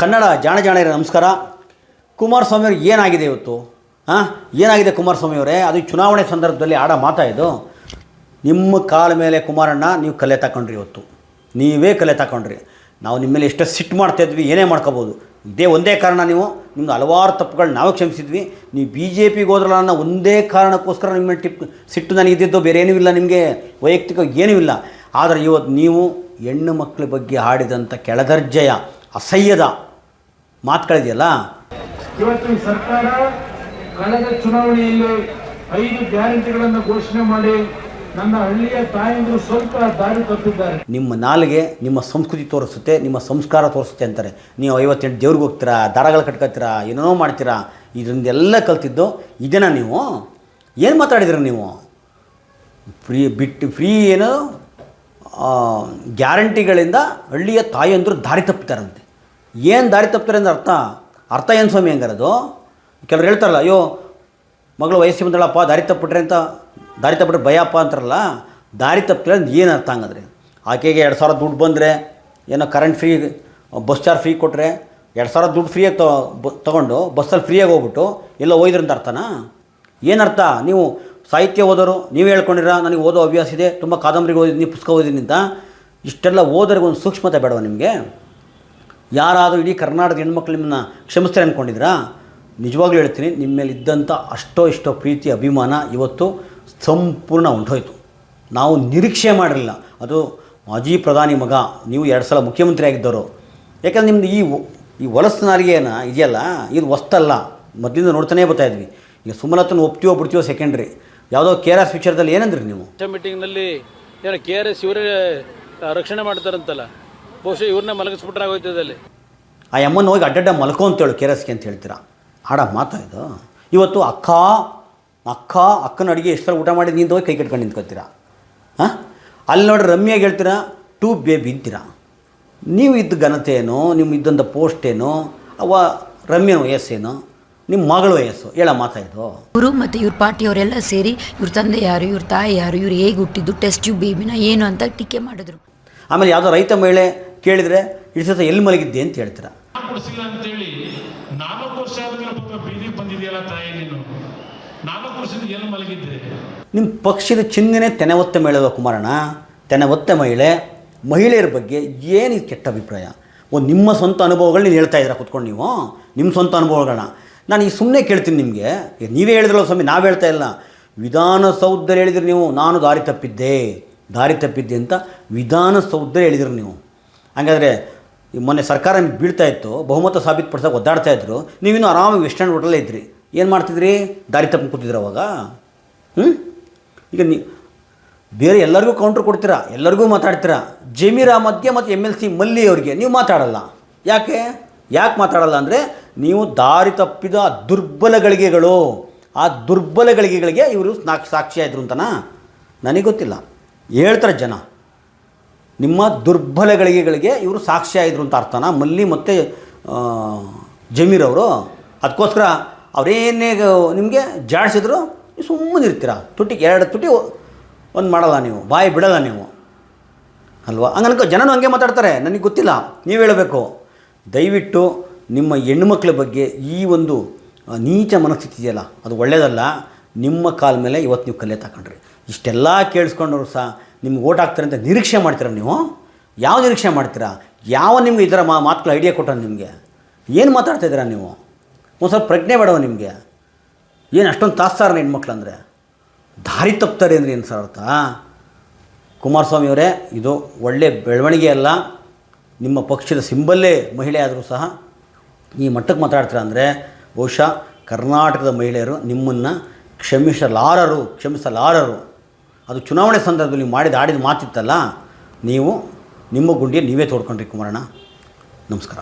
ಕನ್ನಡ ಜಾಣ ಜಾಣರ ನಮಸ್ಕಾರ. ಕುಮಾರಸ್ವಾಮಿ ಅವ್ರಿಗೆ ಏನಾಗಿದೆ ಇವತ್ತು? ಹಾಂ ಏನಾಗಿದೆ ಕುಮಾರಸ್ವಾಮಿ ಅವರೇ ಅದು ಚುನಾವಣೆ ಸಂದರ್ಭದಲ್ಲಿ ಆಡ ಮಾತಾ ಇದು? ನಿಮ್ಮ ಕಾಲ ಮೇಲೆ ಕುಮಾರಣ್ಣ, ನೀವು ಕಲೆ ತಗೊಂಡ್ರಿ ಇವತ್ತು. ನೀವೇ ಕಲೆ ತಗೊಂಡ್ರಿ ನಾವು ನಿಮ್ಮ ಮೇಲೆ ಎಷ್ಟೋ ಸಿಟ್ಟು ಮಾಡ್ತಾ ಇದ್ವಿ, ಏನೇ ಮಾಡ್ಕೋಬೋದು. ಇದೇ ಒಂದೇ ಕಾರಣ ನೀವು. ನಿಮ್ದು ಹಲವಾರು ತಪ್ಪುಗಳು ನಾವು ಕ್ಷಮಿಸಿದ್ವಿ. ನೀವು ಬಿ ಜೆ ಪಿಗೆ ಹೋದ್ರಲ್ಲ ಅನ್ನೋ ಒಂದೇ ಕಾರಣಕ್ಕೋಸ್ಕರ ನಿಮ್ಮ ಟಿಪ್, ಸಿಟ್ಟು ನನಗೆ ಇದ್ದಿದ್ದು ಬೇರೆ ಏನೂ ಇಲ್ಲ ನಿಮಗೆ. ವೈಯಕ್ತಿಕವಾಗಿ ಏನೂ ಇಲ್ಲ. ಆದರೆ ಇವತ್ತು ನೀವು ಹೆಣ್ಣು ಮಕ್ಕಳ ಬಗ್ಗೆ ಹಾಡಿದಂಥ ಕೆಳದರ್ಜೆಯ ಅಸಹ್ಯದ ಮಾತುಗಳಿದೆಯಲ್ಲ ಇವತ್ತು ಸರ್ಕಾರ ಕಳೆದ ಚುನಾವಣೆಯಲ್ಲಿ ಐದು ಗ್ಯಾರಂಟಿಗಳನ್ನು ಘೋಷಣೆ ಮಾಡಿ ನನ್ನ ಹಳ್ಳಿಯ ತಾಯಂದಿರು ಸ್ವಲ್ಪ ದಾರಿ ತಪ್ಪಿದ್ದಾರೆ. ನಿಮ್ಮ ನಾಲಿಗೆ ನಿಮ್ಮ ಸಂಸ್ಕೃತಿ ತೋರಿಸುತ್ತೆ ನಿಮ್ಮ ಸಂಸ್ಕಾರ ತೋರಿಸುತ್ತೆ ಅಂತಾರೆ. ನೀವು ಐವತ್ತೆಂಟು ದೇವ್ರಿಗೆ ಹೋಗ್ತೀರಾ ದಾರಗಳು ಕಟ್ಕೋತೀರಾ ಏನೇನೋ ಮಾಡ್ತೀರಾ ಇದರಿಂದೆಲ್ಲ ಕಲ್ತಿದ್ದು ಇದನ್ನ ನೀವು? ಏನು ಮಾತಾಡಿದ್ರಿ ನೀವು? ಫ್ರೀ ಬಿಟ್ಟು ಫ್ರೀ ಏನು ಗ್ಯಾರಂಟಿಗಳಿಂದ ಹಳ್ಳಿಯ ತಾಯಿಯಂದರು ದಾರಿ ತಪ್ಪುತ್ತಾರಂತೆ ಏನು ದಾರಿ ತಪ್ತಾರೆ ಅಂದ್ರೆ ಅರ್ಥ? ಅರ್ಥ ಏನು ಸ್ವಾಮಿ ಹಂಗಾರದು? ಕೆಲವ್ರು ಹೇಳ್ತಾರಲ್ಲ, ಅಯ್ಯೋ, ಮಗಳು ವಯಸ್ಸಿಗೆ ಬಂದಳಪ್ಪ, ದಾರಿ ತಪ್ಪಿಟ್ರೆ ಅಂತ, ದಾರಿ ತಪ್ಪಿಟ್ರೆ ಭಯಪ್ಪ ಅಂತಾರಲ್ಲ, ದಾರಿ ತಪ್ಪಿದ್ರೆ ಏನು ಅರ್ಥ ಹಂಗಂದ್ರೆ? ಆಕೆಗೆ ಎರಡು ಸಾವಿರ ದುಡ್ಡು ಬಂದರೆ, ಏನೋ current free bus charge free ಕೊಟ್ಟರೆ ಎರಡು ಸಾವಿರ ದುಡ್ಡು ಫ್ರೀಯಾಗಿ ತೊ ತೊಗೊಂಡು ಬಸ್ಸಲ್ಲಿ ಫ್ರೀಯಾಗಿ ಹೋಗ್ಬಿಟ್ಟು ಎಲ್ಲ ಓದಿದ್ರಂತ ಅರ್ಥನಾ? ಏನರ್ಥ ನೀವು ಸಾಹಿತ್ಯ ಓದೋರು, ನೀವು ಹೇಳ್ಕೊಂಡಿರ, ನನಗೆ ಓದೋ ಹವ್ಯಾಸ ಇದೆ, ತುಂಬ ಕಾದಂಬರಿಗೆ ಓದಿದ್ದೀನಿ ಪುಸ್ತಕ ಓದಿದ್ದೀನಿ ಅಂತ, ಇಷ್ಟೆಲ್ಲ ಓದೋರಿಗೆ ಒಂದು ಸೂಕ್ಷ್ಮತೆ ಬೇಡವ ನಿಮಗೆ? ಯಾರಾದರೂ ಇಡೀ ಕರ್ನಾಟಕದ ಹೆಣ್ಮಕ್ಳು ನಿಮ್ಮನ್ನ ಕ್ಷಮಿಸ್ತಾರೆ ಅಂದ್ಕೊಂಡಿದ್ರಾ ನಿಜವಾಗ್ಲೂ ಹೇಳ್ತೀನಿ, ನಿಮ್ಮ ಮೇಲೆ ಇದ್ದಂಥ ಅಷ್ಟೋ ಇಷ್ಟೋ ಪ್ರೀತಿ, ಅಭಿಮಾನ ಇವತ್ತು ಸಂಪೂರ್ಣ ಹೊಂಟೋಯ್ತು ನಾವು ನಿರೀಕ್ಷೆ ಮಾಡಿರಲಿಲ್ಲ. ಅದು ಮಾಜಿ ಪ್ರಧಾನಿ ಮಗ, ನೀವು ಎರಡು ಸಲ ಮುಖ್ಯಮಂತ್ರಿ ಆಗಿದ್ದವರು. ಯಾಕಂದ್ರೆ ನಿಮ್ಮದು ಈ ಈ ಹೊಲಸು ನಾರಿಗೆನ ಇದೆಯಲ್ಲ, ಇದು ಹೊಸ್ತಲ್ಲ. ಮೊದಲಿಂದ ನೋಡ್ತಾನೆ ಬರ್ತಾಯಿದ್ವಿ ಈಗ ಸುಮಲತನ ಒಪ್ತೀವೋ ಬಿಡ್ತೀವೋ ಸೆಕೆಂಡ್ರಿ ಯಾವುದೋ ಕೆ ಆರ್ ಎಸ್ ವಿಚಾರದಲ್ಲಿ ಏನಂದ್ರಿ ನೀವು? ಮೀಟಿಂಗ್ನಲ್ಲಿ ಏನೋ ಕೆ ಆರ್ ಎಸ್ ಇವರೇ ರಕ್ಷಣೆ ಮಾಡ್ತಾರಂತಲ್ಲ. ಬಹುಶಃ ಇವ್ರನ್ನ ಮಲಗಿಸ್ಬಿಟ್ರೆ ಆಗೋಯ್ತು ಅಲ್ಲಿ. ಆ ಅಮ್ಮನ ಹೋಗಿ ಅಡ್ಡಡ್ಡ ಮಲ್ಕೊ ಅಂತೇಳು ಕೆ ಆರ್ ಅಂತ ಹೇಳ್ತೀರಾ? ಆಡ ಮಾತಾ ಇದು? ಇವತ್ತು ಅಕ್ಕ ಅಕ್ಕ ಅಕ್ಕನ ಅಡುಗೆ ಎಷ್ಟು ಸಲ ಊಟ ಮಾಡಿದ ನಿಂತು ಹೋಗಿ ಕೈ ಕಟ್ಕೊಂಡು ನಿಂತ್ಕೊತೀರಾ? ಹಾಂ? ಅಲ್ಲಿ ನೋಡಿ ರಮ್ಯಾಗಿ ಹೇಳ್ತೀರಾ ಟೂ ಬೇಬಿ ಅಂತೀರಾ? ನೀವು ಇದ್ದ ಘನತೆ ಏನು ನಿಮ್ಮ ಇದ್ದಂಥ ಪೋಸ್ಟ್ ಏನು? ಅವ ರಮ್ಯನ ವಯಸ್ಸೇನು? ನಿಮ್ಮ ಮಗಳ ವಯಸ್ಸು? ಹೇಳ ಮಾತಾ ಇದು. ಇವರು ಮತ್ತು ಇವ್ರ ಪಾರ್ಟಿಯವರೆಲ್ಲ ಸೇರಿ ಇವ್ರ ತಂದೆ ಯಾರು ಇವ್ರ ತಾಯಿ ಯಾರು ಇವ್ರು ಹೇಗೆ ಹುಟ್ಟಿದ್ದು ಟೆಸ್ಟ್ ಯು ಬೇಬಿನ ಏನು ಅಂತ ಟೀಕೆ ಮಾಡಿದ್ರು. ಆಮೇಲೆ ಯಾವುದೋ ರೈತ ಮಹಿಳೆ ಕೇಳಿದರೆ ಇಷ್ಟು ಸತ ಎಲ್ಲಿ ಮಲಗಿದ್ದೆ ಅಂತ ಹೇಳ್ತೀರಾ? ಕೊಡಿಸಿಲ್ಲ ಅಂತೇಳಿ ನಾಲ್ಕು ವರ್ಷ ಆದ್ಮೇಲೆ ಪಾಪ ಬೀದಿಗೆ ಬಂದಿದೆಯಲ್ಲ ತಾಯಿ ನೀನು. ನಾಲ್ಕು ವರ್ಷದ ಎಲ್ಲಿ ಮಲಗಿದ್ದೆ? ನಿಮ್ಮ ಪಕ್ಷದ ಚಿಹ್ನೆನೇ ತೆನೆವತ್ತ ಮಹಿಳೆ ಕುಮಾರಣ್ಣ. ತೆನೆವತ್ತ ಮಹಿಳೆ. ಮಹಿಳೆಯರ ಬಗ್ಗೆ ಏನು ಇದು ಕೆಟ್ಟ ಅಭಿಪ್ರಾಯ? ಒಂದು ನಿಮ್ಮ ಸ್ವಂತ ಅನುಭವಗಳು ನೀನು ಹೇಳ್ತಾ ಇದ್ದೀರಾ ಕುತ್ಕೊಂಡು ನೀವು? ನಿಮ್ಮ ಸ್ವಂತ ಅನುಭವಗಳನ್ನ ನಾನು ಈ ಸುಮ್ಮನೆ ಕೇಳ್ತೀನಿ ನಿಮಗೆ. ನೀವೇ ಹೇಳಿದ್ರಲ್ಲ ಸ್ವಾಮಿ ನಾವು ಹೇಳ್ತಾ ಇಲ್ಲ. ವಿಧಾನಸೌಧದಲ್ಲಿ ಹೇಳಿದ್ರಿ ನೀವು ನಾನು ದಾರಿ ತಪ್ಪಿದ್ದೆ. ದಾರಿ ತಪ್ಪಿದ್ದೆ ಅಂತ ವಿಧಾನಸೌಧದಲ್ಲಿ ಹೇಳಿದ್ರಿ ನೀವು. ಹಾಗಾದರೆ ಈ ಮೊನ್ನೆ ಸರ್ಕಾರ ಬೀಳ್ತಾ ಇತ್ತು, ಬಹುಮತ ಸಾಬೀತುಪಡಿಸೋಕೆ ಒದ್ದಾಡ್ತಾ ಇದ್ರು, ನೀವಿನ್ನೂ ಆರಾಮಾಗಿ ವೆಸ್ಟರ್ನ್ ಹೋಟೆಲೇ ಇದ್ರಿ. ಏನು ಮಾಡ್ತಿದ್ರಿ? ದಾರಿ ತಪ್ಪು ಕೂತಿದ್ರು ಅವಾಗ? ಹ್ಞೂ ಈಗ ನೀ ಬೇರೆ ಎಲ್ಲರಿಗೂ ಕೌಂಟ್ರ್ ಕೊಡ್ತೀರಾ? ಎಲ್ಲರಿಗೂ ಮಾತಾಡ್ತೀರಾ? ಜಮೀರ ಮಧ್ಯೆ ಮತ್ತು ಎಂ ಎಲ್ ಸಿ ಮಲ್ಲಿ ಅವರಿಗೆ ನೀವು ಮಾತಾಡಲ್ಲ. ಯಾಕೆ? ಯಾಕೆ ಮಾತಾಡಲ್ಲ ಅಂದರೆ ನೀವು ದಾರಿ ತಪ್ಪಿದ ದುರ್ಬಲ ಗಳಿಗೆಗಳು. ಆ ದುರ್ಬಲ ಗಳಿಗೆಗಳಿಗೆ ಇವರು ಸಾಕ್ಷಿ ಸಾಕ್ಷಿಯಾಯಿದ್ರು ಅಂತನಾ? ನನಗೆ ಗೊತ್ತಿಲ್ಲ. ಹೇಳ್ತಾರೆ ಜನ. ನಿಮ್ಮ ದುರ್ಬಲ ಗಳಿಗೆಗಳಿಗೆ ಇವರು ಸಾಕ್ಷಿಯಾಯಿದ್ರು ಅಂತ ಅರ್ಥನ ಮಲ್ಲಿ ಮತ್ತು ಜಮೀರ್ ಅವರು. ಅದಕ್ಕೋಸ್ಕರ ಅವರೇನೇ ನಿಮಗೆ ಜಾಡಿಸಿದ್ರು ಸುಮ್ಮನೆ ಇರ್ತೀರ? ತುಟಿಗೆ ಎರಡು ತುಟಿ ಒಂದು ಮಾಡಲ್ಲ ನೀವು, ಬಾಯಿ ಬಿಡಲ್ಲ ನೀವು. ಅಲ್ವಾ? ಹಂಗನ್ಕೋ, ಜನನೂ ಹಂಗೆ ಮಾತಾಡ್ತಾರೆ. ನನಗೆ ಗೊತ್ತಿಲ್ಲ. ನೀವು ಹೇಳಬೇಕು. ದಯವಿಟ್ಟು ನಿಮ್ಮ ಹೆಣ್ಣುಮಕ್ಳ ಬಗ್ಗೆ ಈ ಒಂದು ನೀಚ ಮನಸ್ಥಿತಿ ಇದೆಯಲ್ಲ, ಅದು ಒಳ್ಳೆಯದಲ್ಲ ನಿಮ್ಮ ಕಾಲ ಮೇಲೆ ಇವತ್ತು ನೀವು ಕಲೆ ತಗೊಂಡ್ರಿ ಇಷ್ಟೆಲ್ಲ ಕೇಳಿಸ್ಕೊಂಡವ್ರು ಸಹ ನಿಮ್ಗೆ ಓಟ್ ಹಾಕ್ತಾರೆ ಅಂತ ನಿರೀಕ್ಷೆ ಮಾಡ್ತೀರಾ ನೀವು? ಯಾವ ನಿರೀಕ್ಷೆ ಮಾಡ್ತೀರಾ? ಯಾವ ನಿಮ್ಗೆ ಇದರ ಮಾತುಗಳ ಐಡಿಯಾ ಕೊಟ್ಟ ನಿಮಗೆ? ಏನು ಮಾತಾಡ್ತಾ ಇದ್ದೀರಾ ನೀವು? ಒಂದು ಸ್ವಲ್ಪ ಪ್ರಜ್ಞೆ ಬೇಡವ ನಿಮಗೆ? ಏನು ಅಷ್ಟೊಂದು ತಾತ್ಸಾರ ಹೆಣ್ಮಕ್ಳು ಅಂದರೆ? ದಾರಿ ತಪ್ತಾರೆ ಅಂದರೆ ಏನು ಸರ್ ಅರ್ಥ? ಕುಮಾರಸ್ವಾಮಿ ಅವರೇ ಇದು ಒಳ್ಳೆ ಬೆಳವಣಿಗೆ ಅಲ್ಲ. ನಿಮ್ಮ ಪಕ್ಷದ ಸಿಂಬಲ್ಲೇ ಮಹಿಳೆ ಆದರೂ ಸಹ ಈ ಮಟ್ಟಕ್ಕೆ ಮಾತಾಡ್ತೀರಾ ಅಂದರೆ ಬಹುಶಃ ಕರ್ನಾಟಕದ ಮಹಿಳೆಯರು ನಿಮ್ಮನ್ನು ಕ್ಷಮಿಸಲಾರರು ಕ್ಷಮಿಸಲಾರರು. ಅದು ಚುನಾವಣೆ ಸಂದರ್ಭದಲ್ಲಿ ಮಾಡಿದ ಆಡಿದ ಮಾತಿತ್ತಲ್ಲ ನೀವು ನಿಮ್ಮ ಗುಂಡಿಯ ನೀವೇ ತೋಡ್ಕೊಂಡ್ರಿ ಕುಮಾರಣ್ಣ. ನಮಸ್ಕಾರ.